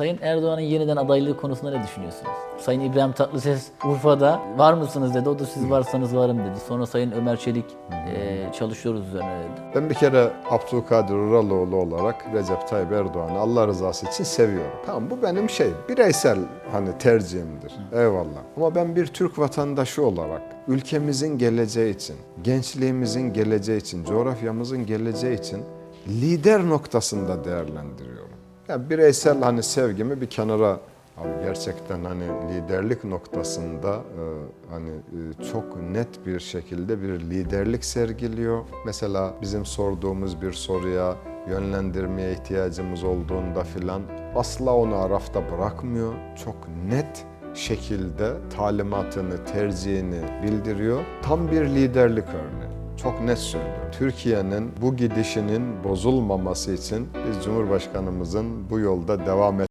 Sayın Erdoğan'ın yeniden adaylığı konusunda ne düşünüyorsunuz? Sayın İbrahim Tatlıses Urfa'da var mısınız dedi. O da siz varsanız varım dedi. Sonra Sayın Ömer Çelik e, çalışıyoruz üzerine dedi. Ben bir kere Abdülkadir Uraloğlu olarak Recep Tayyip Erdoğan'ı Allah rızası için seviyorum. Tamam bu benim şey bireysel hani tercihimdir. Eyvallah. Ama ben bir Türk vatandaşı olarak ülkemizin geleceği için, gençliğimizin geleceği için, coğrafyamızın geleceği için lider noktasında değerlendiriyorum. Ya bireysel hani sevgimi bir kenara Abi gerçekten hani liderlik noktasında e, hani e, çok net bir şekilde bir liderlik sergiliyor. Mesela bizim sorduğumuz bir soruya yönlendirmeye ihtiyacımız olduğunda filan asla onu arafta bırakmıyor. Çok net şekilde talimatını, tercihini bildiriyor. Tam bir liderlik örneği. Çok net söylüyorum. Türkiye'nin bu gidişinin bozulmaması için biz Cumhurbaşkanımızın bu yolda devam et